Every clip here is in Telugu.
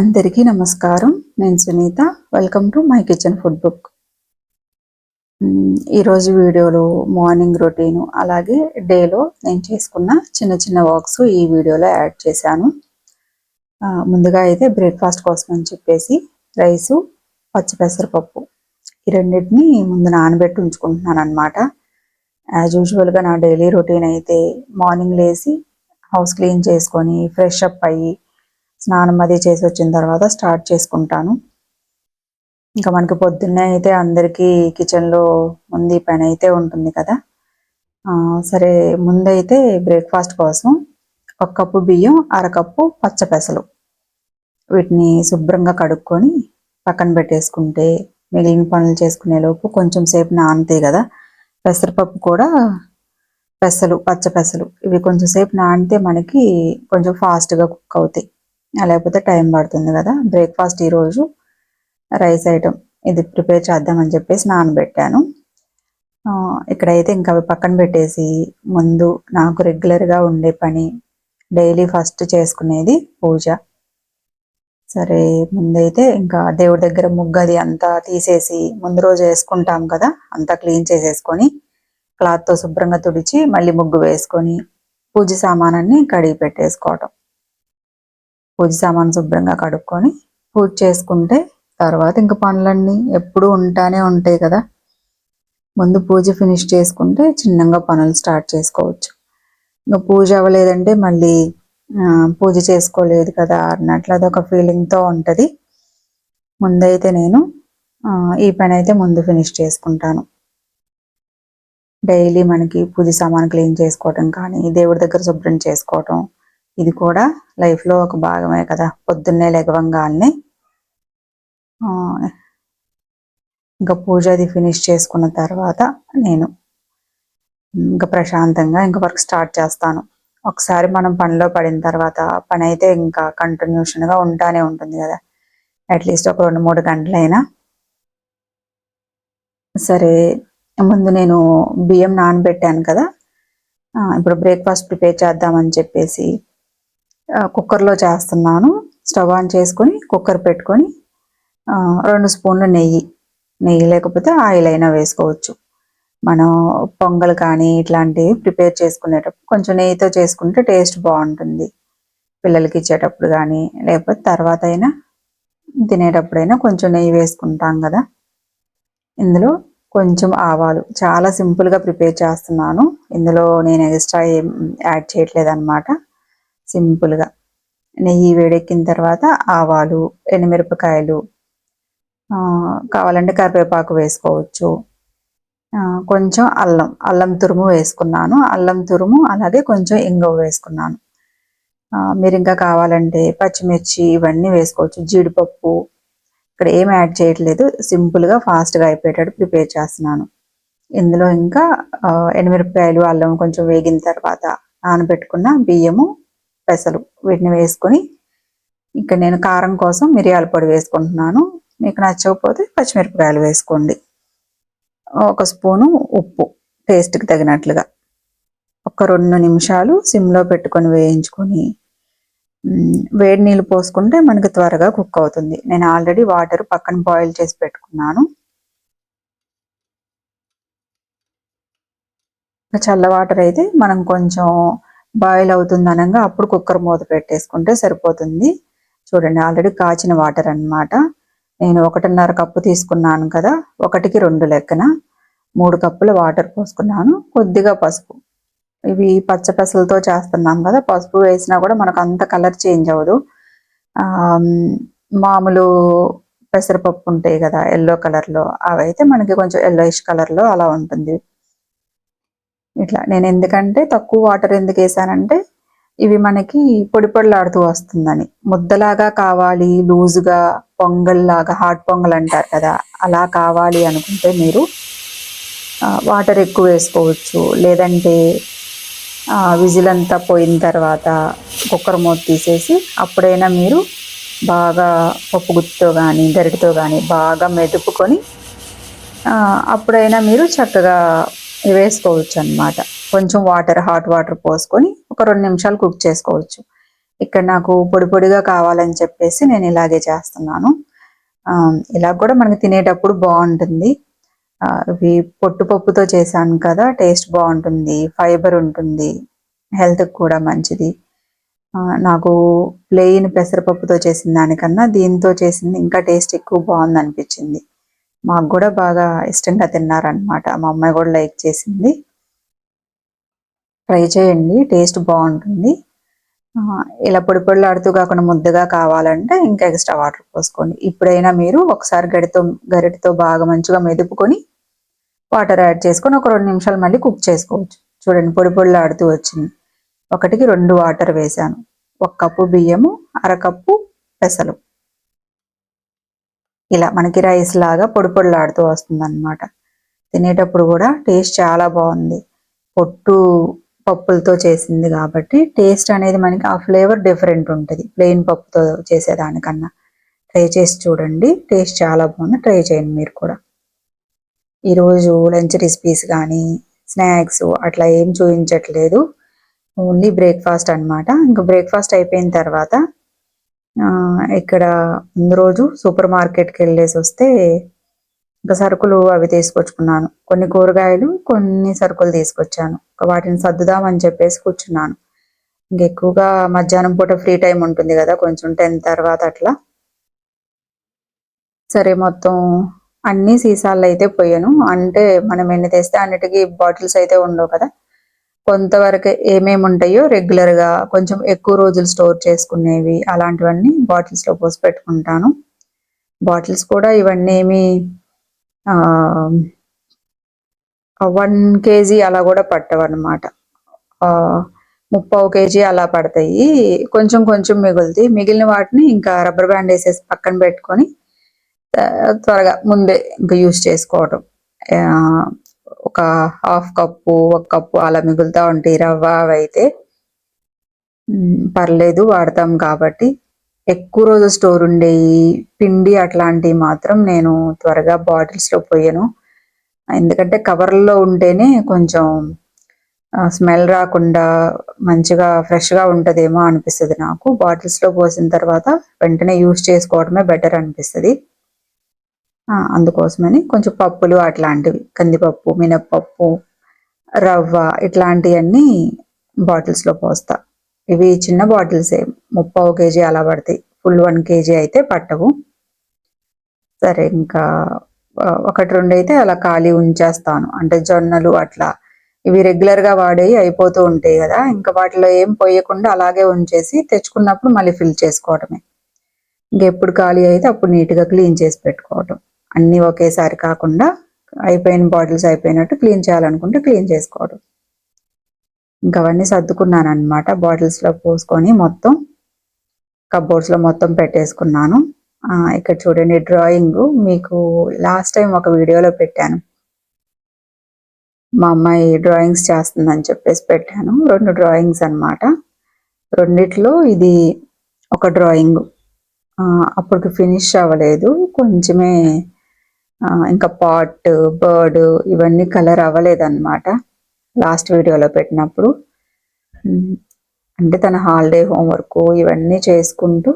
అందరికీ నమస్కారం. నేను Sunitha. Welcome to my kitchen food book ఈరోజు వీడియోలో మార్నింగ్ రొటీను అలాగే డేలో నేను చేసుకున్న చిన్న చిన్న వర్క్స్ ఈ వీడియోలో యాడ్ చేశాను. ముందుగా అయితే బ్రేక్ఫాస్ట్ కోసం అని చెప్పేసి రైసు పచ్చి పెసరపప్పు ఈ రెండింటిని ముందు నానబెట్టి ఉంచుకుంటున్నాను అనమాట యాజ్ యూజువల్గా నా డైలీ రొటీన్ అయితే మార్నింగ్ లేచి హౌస్ క్లీన్ చేసుకొని ఫ్రెష్ అప్ అయ్యి స్నానం అది చేసి వచ్చిన తర్వాత స్టార్ట్ చేసుకుంటాను. ఇంకా మనకి పొద్దున్నే అయితే అందరికీ కిచెన్లో ఉంది పని అయితే ఉంటుంది కదా. ఆ, సరే ముందైతే బ్రేక్ఫాస్ట్ కోసం ఒక కప్పు బియ్యం అరకప్పు పచ్చపెసలు వీటిని శుభ్రంగా కడుక్కొని పక్కన పెట్టేసుకుంటే మిగిలిన పనులు చేసుకునే లోపు కొంచెం సేపు నానుతాయి కదా పెసరపప్పు కూడా పెసలు పచ్చ పెసలు ఇవి కొంచెం సేపు నానితే మనకి కొంచెం ఫాస్ట్గా కుక్ అవుతాయి. లేకపోతే టైం పడుతుంది కదా. బ్రేక్ఫాస్ట్ ఈరోజు రైస్ ఐటమ్. ఇది ప్రిపేర్ చేద్దామని చెప్పేసి నానబెట్టాను. ఆ, ఇక్కడైతే ఇంకా అవి పక్కన పెట్టేసి ముందు నాకు రెగ్యులర్గా ఉండే పని డైలీ ఫస్ట్ చేసుకునేది పూజ. సరే ముందైతే ఇంకా దేవుడి దగ్గర ముగ్గు అది అంతా తీసేసి ముందు రోజు వేసుకుంటాం కదా అంతా క్లీన్ చేసేసుకొని క్లాత్తో శుభ్రంగా తుడిచి మళ్ళీ ముగ్గు వేసుకొని పూజ సామానాన్ని కడిగి పెట్టేసుకోవటం. పూజ సామాన్ శుభ్రంగా కడుక్కొని పూజ చేసుకుంటే తర్వాత ఇంకా పనులన్నీ ఎప్పుడూ ఉంటానే ఉంటాయి కదా. ముందు పూజ ఫినిష్ చేసుకుంటే చిన్నగా పనులు స్టార్ట్ చేసుకోవచ్చు. ఇంకా పూజ అవ్వలేదంటే మళ్ళీ పూజ చేసుకోలేదు కదా అన్నట్లు అదొక ఫీలింగ్తో ఉంటుంది. ముందైతే నేను ఈ పని అయితే ముందు ఫినిష్ చేసుకుంటాను. డైలీ మనకి పూజ సామాన్ క్లీన్ చేసుకోవటం కానీ దేవుడి దగ్గర శుభ్రం చేసుకోవటం ఇది కూడా లైఫ్లో ఒక భాగమే కదా. పొద్దున్నే లెగవంగానే ఆ, ఇంకా పూజ అది ఫినిష్ చేసుకున్న తర్వాత నేను ఇంకా ప్రశాంతంగా ఇంకా వర్క్ స్టార్ట్ చేస్తాను. ఒకసారి మనం పనిలో పడిన తర్వాత పని అయితే ఇంకా కంటిన్యూషన్గా ఉంటానే ఉంటుంది కదా. అట్లీస్ట్ ఒక రెండు మూడు గంటలైనా. సరే ముందు నేను బియ్యం నానబెట్టాను కదా. ఇప్పుడు బ్రేక్ఫాస్ట్ ప్రిపేర్ చేద్దామని చెప్పేసి కుక్కర్లో చేస్తున్నాను. స్టవ్ ఆన్ చేసుకొని కుక్కర్ పెట్టుకొని రెండు స్పూన్లు నెయ్యి. నెయ్యి లేకపోతే ఆయిల్ అయినా వేసుకోవచ్చు. మనం పొంగల్ కానీ ఇట్లాంటివి ప్రిపేర్ చేసుకునేటప్పుడు కొంచెం నెయ్యితో చేసుకుంటే టేస్ట్ బాగుంటుంది. పిల్లలకి ఇచ్చేటప్పుడు కానీ లేకపోతే తర్వాత అయినా తినేటప్పుడైనా కొంచెం నెయ్యి వేసుకుంటాం కదా. ఇందులో కొంచెం ఆవాలు. చాలా సింపుల్గా ప్రిపేర్ చేస్తున్నాను. ఇందులో నేను ఎక్స్ట్రా ఏం యాడ్ చేయట్లేదు అనమాట సింపుల్గా. నెయ్యి వేడెక్కిన తర్వాత ఆవాలు ఎండుమిరపకాయలు ఆ, కావాలంటే కరివేపాకు వేసుకోవచ్చు. ఆ, కొంచెం అల్లం అల్లం తురుము వేసుకున్నాను. అల్లం తురుము అలాగే కొంచెం ఇంగువ వేసుకున్నాను. మీరు ఇంకా కావాలంటే పచ్చిమిర్చి ఇవన్నీ వేసుకోవచ్చు. జీడిపప్పు ఇక్కడ ఏం యాడ్ చేయట్లేదు. సింపుల్గా ఫాస్ట్గా అయిపోయేటట్టు ప్రిపేర్ చేస్తున్నాను. ఇందులో ఇంకా ఆ, ఎండుమిరపకాయలు అల్లం కొంచెం వేగిన తర్వాత నానబెట్టుకున్న బియ్యము పెసలు వీటిని వేసుకొని ఇంకా నేను కారం కోసం మిరియాల పొడి వేసుకుంటున్నాను. మీకు నచ్చకపోతే పచ్చిమిరపకాయలు వేసుకోండి. ఒక స్పూను ఉప్పు టేస్ట్కి తగినట్లుగా. ఒక రెండు నిమిషాలు సిమ్లో పెట్టుకొని వేయించుకొని వేడి నీళ్ళు పోసుకుంటే మనకి త్వరగా కుక్ అవుతుంది. నేను ఆల్రెడీ వాటర్ పక్కన బాయిల్ చేసి పెట్టుకున్నాను. చల్ల వాటర్ అయితే మనం కొంచెం బాయిల్ అవుతుంది అనగా అప్పుడు కుక్కర్ మూత పెట్టేసుకుంటే సరిపోతుంది. చూడండి ఆల్రెడీ కాచిన వాటర్ అన్నమాట. నేను ఒకటిన్నర కప్పు తీసుకున్నాను కదా ఒకటికి రెండు లెక్కన. మూడు కప్పుల వాటర్ పోసుకున్నాను కొద్దిగా పసుపు. ఇవి పచ్చపెసలతో చేస్తున్నాం కదా పసుపు వేసినా కూడా మనకు అంత కలర్ చేంజ్ అవ్వదు. ఆ, మామూలు పెసరపప్పు ఉంటాయి కదా ఎల్లో కలర్లో. అవి అయితే మనకి కొంచెం ఎల్లోయిష్ కలర్లో అలా ఉంటుంది. ఇట్లా నేను ఎందుకంటే తక్కువ వాటర్ ఎందుకు వేసానంటే ఇవి మనకి పొడి పొడిలాడుతూ వస్తుందని. ముద్దలాగా కావాలి లూజుగా పొంగల్లాగా హాట్ పొంగల్ అంటారు కదా అలా కావాలి అనుకుంటే మీరు వాటర్ ఎక్కువ వేసుకోవచ్చు. లేదంటే విజిల్ అంతా పోయిన తర్వాత కుక్కర్ మూత తీసేసి అప్పుడైనా మీరు బాగా పప్పు గుత్తితో కానీ గరిటితో కానీ బాగా మెదుపుకొని అప్పుడైనా మీరు చక్కగా వేసుకోవచ్చు అన్నమాట కొంచెం వాటర్ హాట్ వాటర్ పోసుకొని ఒక రెండు నిమిషాలు కుక్ చేసుకోవచ్చు. ఇక్కడ నాకు పొడి పొడిగా కావాలని చెప్పేసి నేను ఇలాగే చేస్తున్నాను. ఇలా కూడా మనకి తినేటప్పుడు బాగుంటుంది. ఇవి పొట్టుపప్పుతో చేశాను కదా టేస్ట్ బాగుంటుంది ఫైబర్ ఉంటుంది హెల్త్కి కూడా మంచిది. నాకు ప్లెయిన్ పెసరపప్పుతో చేసిన దానికన్నా దీంతో చేసింది ఇంకా టేస్ట్ ఎక్కువ బాగుంది అనిపించింది మాకు కూడా బాగా ఇష్టంగా తిన్నారనమాట మా అమ్మాయి కూడా లైక్ చేసింది. ట్రై చేయండి టేస్ట్ బాగుంటుంది. ఇలా పొడి పొడిలాడుతూ కాకుండా ముద్దగా కావాలంటే ఇంకా ఎక్స్ట్రా వాటర్ పోసుకోండి. ఇప్పుడైనా మీరు ఒకసారి గడితో గరిటతో బాగా మంచిగా మెదుపుకొని వాటర్ యాడ్ చేసుకొని ఒక రెండు నిమిషాలు మళ్ళీ కుక్ చేసుకోవచ్చు. చూడండి పొడి పొడిలాడుతూ వచ్చింది. ఒకటికి రెండు వాటర్ వేసాను ఒక కప్పు బియ్యము అరకప్పు పెసలు. ఇలా మనకి రైస్ లాగా పొడి పొడిలాడుతూ వస్తుంది అనమాట తినేటప్పుడు కూడా టేస్ట్ చాలా బాగుంది. పొట్టు పప్పులతో చేసింది కాబట్టి టేస్ట్ అనేది మనకి ఆ ఫ్లేవర్ డిఫరెంట్ ఉంటుంది. ప్లెయిన్ పప్పుతో చేసేదానికన్నా. ట్రై చేసి చూడండి. టేస్ట్ చాలా బాగుంది. ట్రై చేయండి మీరు కూడా. ఈరోజు లంచ్ రెసిపీస్ కానీ స్నాక్స్ అట్లా ఏం చూపించట్లేదు. ఓన్లీ బ్రేక్ఫాస్ట్ అనమాట ఇంకా బ్రేక్ఫాస్ట్ అయిపోయిన తర్వాత ఇక్కడ రోజు సూపర్ మార్కెట్కి వెళ్ళేసి వస్తే ఇంకా సరుకులు అవి తీసుకొచ్చుకున్నాను. కొన్ని కూరగాయలు కొన్ని సరుకులు తీసుకొచ్చాను. వాటిని సర్దుదామని చెప్పేసి కూర్చున్నాను. ఇంకెక్కువగా మధ్యాహ్నం పూట ఫ్రీ టైం ఉంటుంది కదా కొంచెం టెన్ తర్వాత అట్లా. సరే మొత్తం అన్ని సీసాలు అయితే పోయాను. అంటే మనం ఎన్ని తెస్తే అన్నిటికీ బాటిల్స్ అయితే ఉండవు కదా. కొంతవరకు ఏమేమి ఉంటాయో రెగ్యులర్గా కొంచెం ఎక్కువ రోజులు స్టోర్ చేసుకునేవి అలాంటివన్నీ బాటిల్స్లో పోసి పెట్టుకుంటాను. బాటిల్స్ కూడా ఇవన్నీ ఏమి వన్ కేజీ అలా కూడా పట్టవన్నమాట. ముప్పావు కేజీ అలా పడతాయి. కొంచెం కొంచెం మిగులుతాయి. మిగిలిన వాటిని ఇంకా రబ్బర్ బ్యాండ్ వేసేసి పక్కన పెట్టుకొని త్వరగా ముందే ఇంకా యూస్ చేసుకోవటం. ఒక హాఫ్ కప్పు ఒక కప్పు అలా మిగులుతూ ఉంటాయి రవ్వ అయితే పర్లేదు వాడతాం కాబట్టి. ఎక్కువ రోజు స్టోర్ ఉండేవి పిండి అట్లాంటివి మాత్రం నేను త్వరగా బాటిల్స్లో పోయాను. ఎందుకంటే కవర్లో ఉంటేనే కొంచెం స్మెల్ రాకుండా మంచిగా ఫ్రెష్గా ఉంటుందేమో అనిపిస్తుంది నాకు. బాటిల్స్లో పోసిన తర్వాత వెంటనే యూస్ చేసుకోవడమే బెటర్ అనిపిస్తుంది. అందుకోసమని కొంచెం పప్పులు అట్లాంటివి. కందిపప్పు మినప్పప్పు రవ్వ ఇట్లాంటివన్నీ బాటిల్స్లో పోస్తా. ఇవి చిన్న బాటిల్సే ముప్పావు కేజీ అలా పడతాయి. ఫుల్ వన్ కేజీ అయితే పట్టవు. సరే ఇంకా ఒకటి రెండు అయితే అలా ఖాళీ ఉంచేస్తాను. అంటే జొన్నలు అట్లా. ఇవి రెగ్యులర్గా వాడేవి అయిపోతూ ఉంటాయి కదా. ఇంకా వాటిలో ఏం పోయకుండా అలాగే ఉంచేసి తెచ్చుకున్నప్పుడు మళ్ళీ ఫిల్ చేసుకోవడమే ఇంకెప్పుడు ఖాళీ అయితే అప్పుడు నీట్గా క్లీన్ చేసి పెట్టుకోవటం. అన్నీ ఒకేసారి కాకుండా అయిపోయిన బాటిల్స్ అయిపోయినట్టు క్లీన్ చేయాలనుకుంటే క్లీన్ చేసుకోవడం. ఇంకా అవన్నీ సర్దుకున్నాను అనమాట బాటిల్స్లో పోసుకొని మొత్తం కబోర్డ్స్లో మొత్తం పెట్టేసుకున్నాను. ఇక్కడ చూడండి డ్రాయింగ్. మీకు లాస్ట్ టైం ఒక వీడియోలో పెట్టాను. మా అమ్మాయి డ్రాయింగ్స్ చేస్తుందని చెప్పేసి పెట్టాను. రెండు డ్రాయింగ్స్ అనమాట రెండిట్లో ఇది ఒక డ్రాయింగ్. అప్పటికి ఫినిష్ అవ్వలేదు. కొంచెమే ఇంకా పాట్ బర్డ్ ఇవన్నీ కలర్ అవ్వలేదన్నమాట. లాస్ట్ వీడియోలో పెట్టినప్పుడు. అంటే తన హాలిడే హోంవర్క్ ఇవన్నీ చేసుకుంటూ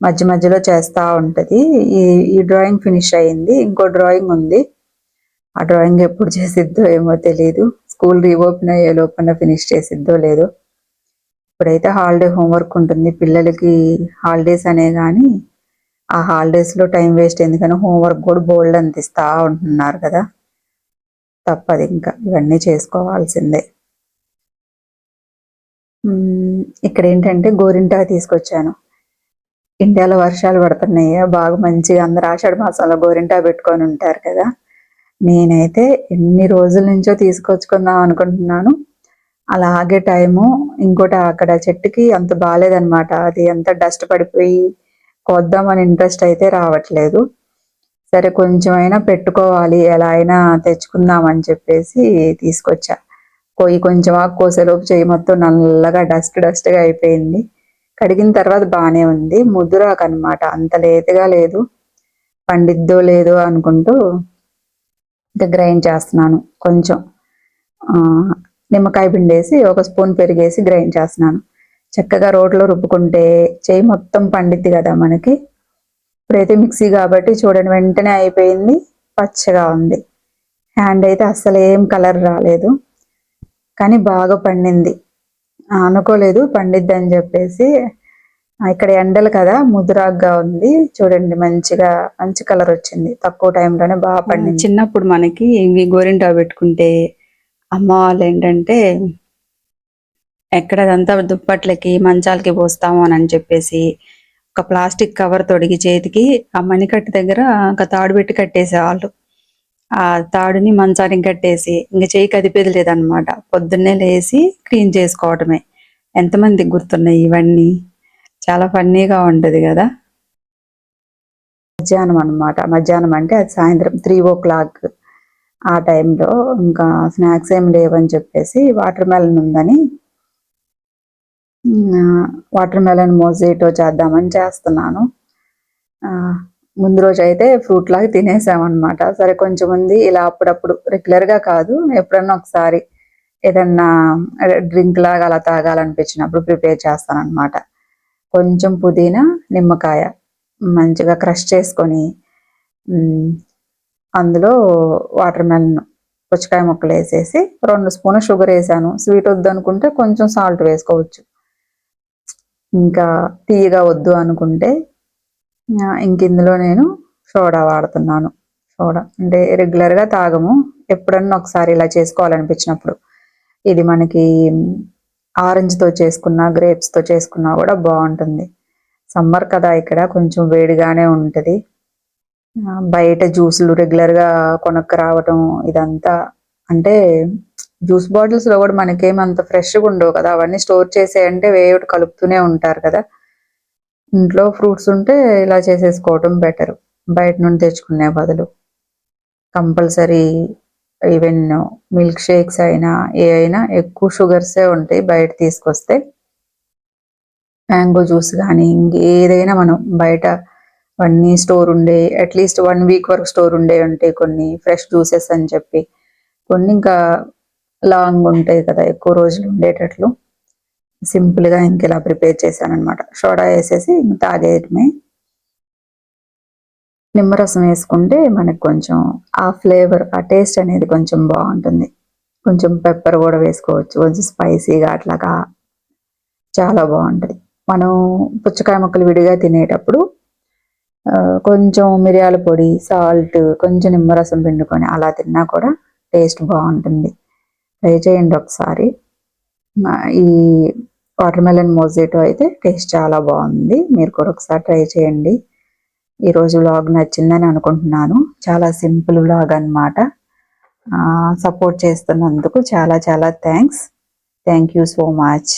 మధ్య మధ్యలో చేస్తూ ఉంటుంది. ఈ ఈ డ్రాయింగ్ ఫినిష్ అయ్యింది ఇంకో డ్రాయింగ్ ఉంది. ఆ డ్రాయింగ్ ఎప్పుడు చేసిద్దో ఏమో తెలియదు స్కూల్ రీఓపెన్ అయ్యే లోపల ఫినిష్ చేసిద్దో లేదో. ఇప్పుడైతే హాలిడే హోంవర్క్ ఉంటుంది. పిల్లలకి హాలిడేస్ అనే కానీ ఆ హాలిడేస్లో టైం వేస్ట్ ఎందుకని హోంవర్క్ కూడా బోల్డ్ అందిస్తూ ఉంటున్నారు కదా. తప్పదు ఇంకా ఇవన్నీ చేసుకోవాల్సిందే. ఇక్కడ ఏంటంటే గోరింటా తీసుకొచ్చాను. ఇండియాలో వర్షాలు పడుతున్నాయి. బాగా మంచిగా అందరు ఆషాఢ మాసంలో గోరింటా పెట్టుకొని ఉంటారు కదా. నేనైతే ఎన్ని రోజుల నుంచో తీసుకొచ్చుకుందాం అనుకుంటున్నాను. అలాగే టైము ఇంకోటి అక్కడ చెట్టుకి అంత బాగాలేదనమాట అది అంత డస్ట్ పడిపోయి కొద్దామని ఇంట్రెస్ట్ అయితే రావట్లేదు. సరే కొంచెం అయినా పెట్టుకోవాలి ఎలా అయినా తెచ్చుకుందామని చెప్పేసి తీసుకొచ్చా. పోయి కొంచెం ఆ కోసేలోపు చేయి మొత్తం నల్లగా డస్ట్ డస్ట్గా అయిపోయింది. కడిగిన తర్వాత బాగానే ఉంది. ముద్దురాకు అనమాట అంత లేతగా లేదు. పండిద్దో లేదో అనుకుంటూ ఇంకా గ్రైండ్ చేస్తున్నాను కొంచెం. నిమ్మకాయ పిండేసి ఒక స్పూన్ పెరిగేసి గ్రైండ్ చేస్తున్నాను. చక్కగా రోట్లో రుబ్బుకుంటే చేయి మొత్తం పండిద్ది కదా మనకి. ఇప్పుడైతే మిక్సీ కాబట్టి చూడండి వెంటనే అయిపోయింది పచ్చగా ఉంది. హ్యాండ్ అయితే అస్సలు ఏం కలర్ రాలేదు కానీ బాగా పండింది. అనుకోలేదు పండిద్ది అని చెప్పేసి. ఇక్కడ ఎండలు కదా ముదురాగ్గా ఉంది. చూడండి మంచిగా మంచి కలర్ వచ్చింది. తక్కువ టైంలోనే బాగా పండింది. చిన్నప్పుడు మనకి ఇవి గోరింటా పెట్టుకుంటే అమ్మ వాళ్ళు ఏంటంటే ఎక్కడదంతా దుప్పట్లకి మంచాలకి పోస్తాము అని చెప్పేసి ఒక ప్లాస్టిక్ కవర్ తొడిగి చేతికి ఆ మణికట్టు దగ్గర ఒక తాడు పెట్టి కట్టేసేవాళ్ళు ఆ తాడుని మంచానికి కట్టేసి ఇంకా చేయి కదిపేది లేదనమాట పొద్దున్నే లేచి క్లీన్ చేసుకోవటమే. ఎంతమంది గుర్తున్నాయి ఇవన్నీ? చాలా ఫన్నీగా ఉంటది కదా. మధ్యాహ్నం అనమాట మధ్యాహ్నం అంటే అది సాయంత్రం త్రీ ఓ క్లాక్ ఆ టైంలో ఇంకా స్నాక్స్ ఏం లేవని చెప్పేసి వాటర్ మెలన్ ఉందని వాటర్ మెలన్ మోజేటో చేద్దామని చేస్తున్నాను. ముందు రోజు అయితే ఫ్రూట్ లాగా తినేసామన్నమాట. సరే కొంచెం మంది ఇలా అప్పుడప్పుడు రెగ్యులర్గా కాదు. ఎప్పుడన్నా ఒకసారి ఏదన్నా డ్రింక్ లాగా అలా తాగాలనిపించినప్పుడు ప్రిపేర్ చేస్తాను కొంచెం పుదీనా నిమ్మకాయ మంచిగా క్రష్ చేసుకొని అందులో వాటర్ మెలన్ పుచ్చకాయ ముక్కలు వేసేసి రెండు స్పూన్ షుగర్ వేసాను. స్వీట్ వద్దు అనుకుంటే కొంచెం సాల్ట్ వేసుకోవచ్చు. ఇంకా తీయగా వద్దు అనుకుంటే ఇంక ఇందులో నేను సోడా వాడుతున్నాను. సోడా. అంటే రెగ్యులర్గా తాగము. ఎప్పుడన్నా ఒకసారి ఇలా చేసుకోవాలనిపించినప్పుడు. ఇది మనకి ఆరెంజ్తో చేసుకున్నా గ్రేప్స్తో చేసుకున్నా కూడా బాగుంటుంది. సమ్మర్ కదా ఇక్కడ కొంచెం వేడిగానే ఉంటుంది. బయట జ్యూసులు రెగ్యులర్గా కొనక్కు రావటం ఇదంతా అంటే జ్యూస్ బాటిల్స్లో కూడా మనకేమంత ఫ్రెష్గా ఉండవు కదా. అవన్నీ స్టోర్ చేసేయంటే వేయటి కలుపుతూనే ఉంటారు కదా. ఇంట్లో ఫ్రూట్స్ ఉంటే ఇలా చేసేసుకోవటం బెటర్ బయట నుండి తెచ్చుకునే బదులు కంపల్సరీ ఈవెన్ మిల్క్ షేక్స్ అయినా ఏ అయినా ఎక్కువ షుగర్సే ఉంటాయి బయట తీసుకొస్తే. మ్యాంగో జ్యూస్ కానీ ఇంకేదైనా మనం బయట అన్నీ స్టోర్ ఉండే అట్లీస్ట్ వన్ వీక్ వరకు స్టోర్ ఉండే ఉంటాయి కొన్ని ఫ్రెష్ జ్యూసెస్ అని చెప్పి. కొన్ని ఇంకా లాంగ్ ఉంటాయి కదా ఎక్కువ రోజులు ఉండేటట్లు. సింపుల్గా ఇంక ఇలా ప్రిపేర్ చేశానమాట సోడా వేసేసి తాగేయటమే నిమ్మరసం వేసుకుంటే మనకు కొంచెం ఆ ఫ్లేవర్ ఆ టేస్ట్ అనేది కొంచెం బాగుంటుంది. కొంచెం పెప్పర్ కూడా వేసుకోవచ్చు. కొంచెం స్పైసీగా అట్లాగా చాలా బాగుంటుంది. మనం పుచ్చకాయ ముక్కలు విడిగా తినేటప్పుడు కొంచెం మిరియాల పొడి సాల్ట్ కొంచెం నిమ్మరసం పిండుకొని అలా తిన్నా కూడా టేస్ట్ బాగుంటుంది. ట్రై చేయండి ఒకసారి. ఈ వాటర్ మెలన్ మోజేటో అయితే టేస్ట్ చాలా బాగుంది. మీరు కూడా ఒకసారి ట్రై చేయండి. ఈరోజు వ్లాగ్ నచ్చిందని అనుకుంటున్నాను. చాలా సింపుల్ వ్లాగ్ అనమాట సపోర్ట్ చేస్తున్నందుకు చాలా చాలా thanks thank you so much